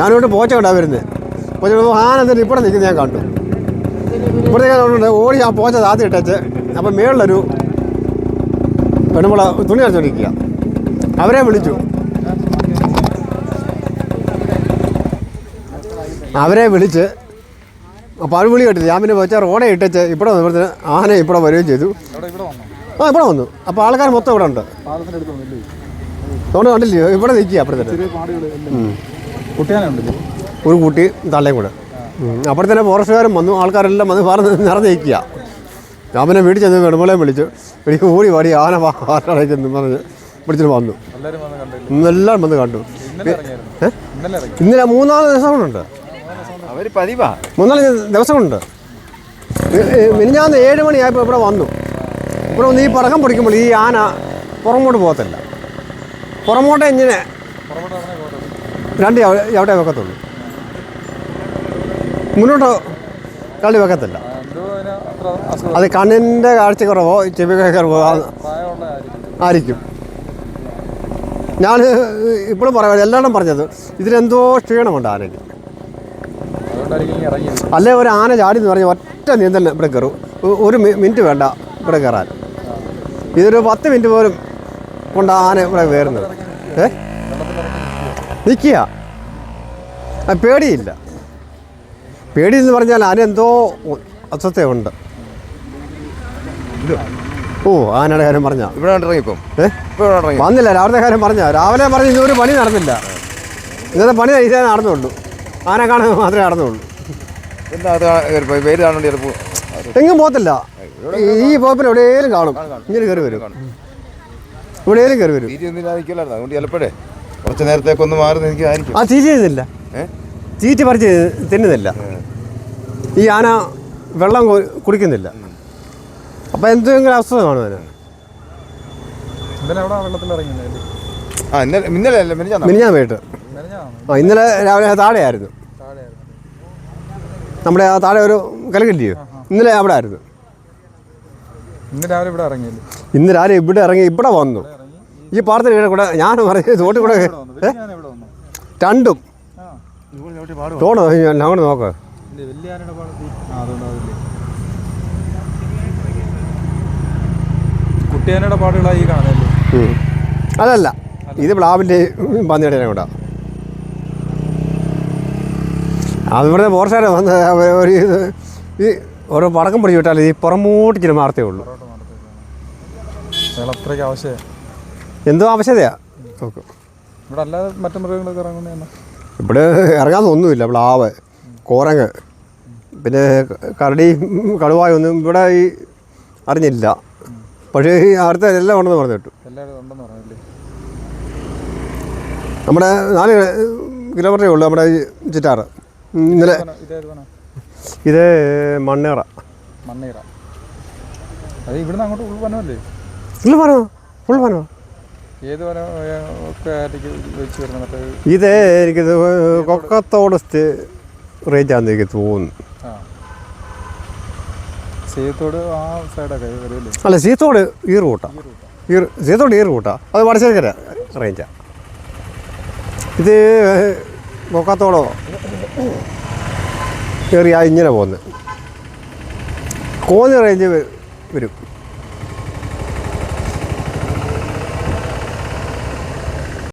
ഞാനോട്ട് പോച്ച കണ്ടാ വരുന്നത് പോച്ച ആന എന്നിട്ട് ഇവിടെ നിൽക്കുന്നത് ഞാൻ കണ്ടു. ഇവിടെ കണ്ടുകൊണ്ട് ഓടി ആ പോച്ച താത്തി ഇട്ടേച്ച് അപ്പം മേളിലൊരു പെണ്ണുമ്പള തുണി അരച്ചോണ്ടിരിക്കുക. അവരെ വിളിച്ചു. അവരെ വിളിച്ച് അപ്പോൾ അവർ വിളി കേട്ടില്ല. ഞാൻ പിന്നെ വെച്ചാൽ റോഡെ ഇട്ടേച്ച് ഇവിടെ വന്നപ്പോഴത്തേന് ആന ഇവിടെ വരികയും ചെയ്തു. വന്നോ. ആ ഇവിടെ വന്നു. അപ്പോൾ ആൾക്കാർ മൊത്തം ഇവിടെ ഉണ്ട്. അതുകൊണ്ട് കണ്ടില്ലയോ ഇവിടെ നിൽക്കുക അപ്പുറത്തേന് കുട്ടിയാനുണ്ടല്ലോ? ഒരു കുട്ടി തള്ളയും കൂടെ. അപ്പോൾ തന്നെ ഫോറസ്റ്റുകാരും വന്നു ആൾക്കാരെല്ലാം വന്ന് പറഞ്ഞ് നിറഞ്ഞിരിക്കുക. ഞാൻ പിന്നെ വീട്ടിൽ ചെന്ന് വെടുമ്പളേയും വിളിച്ചു എനിക്ക് ഓടി പാടി ആന പാടയ്ക്കെന്ന് പറഞ്ഞ് വിളിച്ചിട്ട് വന്നു. എല്ലാവരും വന്ന് കണ്ടില്ലേ? ഇന്നെല്ലാം വന്ന് കണ്ടു. ഇന്നലെ മൂന്നാൽ ദിവസങ്ങളുണ്ട്. മൂന്നാൽ ദിവസങ്ങളുണ്ട്. മിനിഞ്ഞാന്ന് ഏഴ് മണിയായപ്പോൾ ഇവിടെ വന്നു. ഇവിടെ വന്ന് ഈ പടക്കം പൊടിക്കുമ്പോൾ ഈ ആന പുറമോട്ട് പോകത്തില്ല. പുറമോട്ട് പോകട്ടെ രണ്ട് എവിടെ വെക്കത്തുള്ളൂ. മുന്നോട്ട് കളി വെക്കത്തില്ല. അത് കണ്ണിന്റെ കാഴ്ച കുറവോ ചെവി കുറവോ ആ- പ്രായമുള്ള ആയിരിക്കും. ഞാൻ ഇപ്പോഴും പറയാം എല്ലാവരും പറഞ്ഞത് ഇതിനെന്തോ ക്ഷീണമുണ്ട് ആനയ്ക്ക് അല്ലേ ഒരു ആന ചാടി എന്ന് പറഞ്ഞ ഒറ്റ നീന്തൽ ഇവിടെ കയറും. ഒരു മിനിറ്റ് വേണ്ട ഇവിടെ കയറാൻ. ഇതൊരു പത്ത് മിനിറ്റ് പോലും കൊണ്ട് ആന ഇവിടെ കയറുന്നത്. ഏ? നിൽക്കുക പേടിയില്ല. പേടി എന്ന് പറഞ്ഞാൽ അതിനെന്തോ അസ്വസ്ഥ ഉണ്ട് ഓ ആനയുടെ കാര്യം പറഞ്ഞ? ഇവിടെ ഇറങ്ങിപ്പം വന്നില്ല രാവിലത്തെ കാര്യം പറഞ്ഞ? രാവിലെ പറഞ്ഞ് ഇന്നൊരു പണി നടന്നില്ല. ഇന്നത്തെ പണി ഇതേ നടന്നുള്ളൂ ആന കാണാൻ മാത്രമേ നടന്നുള്ളൂ എങ്ങും പോകത്തില്ല. ഈ പോപ്പിൽ എവിടെയെങ്കിലും കാണും. ഇങ്ങനെ കയറി വരും. എവിടെയെങ്കിലും കയറി വരും. ചിലപ്പോഴേ കുറച്ച് നേരത്തേക്കൊന്ന് മാറി ആ ഏ? തീറ്റ പറിച്ച് തിന്നുന്നില്ല. ഈ ആന വെള്ളം കുടിക്കുന്നില്ല. അപ്പം എന്തെങ്കിലും അസുഖം അതിന്? മിനിഞ്ഞാൻ പോയിട്ട് ഇന്നലെ ഞാൻ ആ ഇന്നലെ രാവിലെ താഴെയായിരുന്നു. നമ്മുടെ ആ താഴെ ഒരു കലക്കില്ലയോ ഇന്നലെ അവിടെ ആയിരുന്നു. ഇന്ന് രാവിലെ ഇവിടെ ഇറങ്ങി ഇന്ന് രാവിലെ ഇവിടെ ഇറങ്ങി ഇവിടെ വന്നു. ഈ പാടത്തിന് കൂടെ ഞാൻ പറഞ്ഞു തോട്ടിൽ കൂടെ രണ്ടും. തോണോ അങ്ങോട്ട് നോക്ക്. കുട്ടിയാനയുടെ പാടുകളായി കാണുന്നല്ലേ. അതല്ല ഇത് പ്ലാവിന്റെ പന്നിയുടെ കൂടെ. അതിവിടെ ഫോറസ്റ്റുകാരെ വന്ന് അവ- ഒരു ഇത് ഈ ഓരോ പടക്കം പിടിച്ച് വിട്ടാൽ ഈ പുറമോട്ട് ചില മാർത്തേ ഉള്ളൂ. എന്തോ ആവശ്യതയാ. നോക്ക്. ഇവിടെ അല്ലാതെ മറ്റു മൃഗങ്ങളൊക്കെ ഇറങ്ങുന്നതാണ് ഇവിടെ ഇറങ്ങാൻ ഒന്നുമില്ല പ്ലാവ് കോരങ്ങ്. പിന്നെ കരടി കടുവായൊന്നും ഇവിടെ ഈ അറിഞ്ഞില്ല. പക്ഷേ ഈ അടുത്ത എല്ലാം ഉണ്ടെന്ന് പറഞ്ഞു കേട്ടു. നമ്മുടെ നാല് കിലോമീറ്ററേ ഉള്ളൂ നമ്മുടെ ഈ ചിറ്റാറ്. ഇന്നലെ ഇത് മണ്ണേറ. മണ്ണേറ. അത് ഇവിടുന്ന് അങ്ങോട്ട് ഉൾവനമല്ലേ? വനോ ഫുൾ വനോ ഏത് ഇത് എനിക്ക് കൊക്കത്തോട് റേഞ്ച് ആണെന്ന് എനിക്ക് തോന്നുന്നു. ആ. അല്ല സീത്തോട് ഈ റൂട്ടാ ഈ സീത്തോട് ഈ റൂട്ടാ അത് വടശ്ശേരിക്കര റേഞ്ചാ. ഇത് കൊക്കത്തോടോ? കയറിയാ ഇങ്ങനെ പോകുന്നത്. കോന്നി റേഞ്ച് വരും.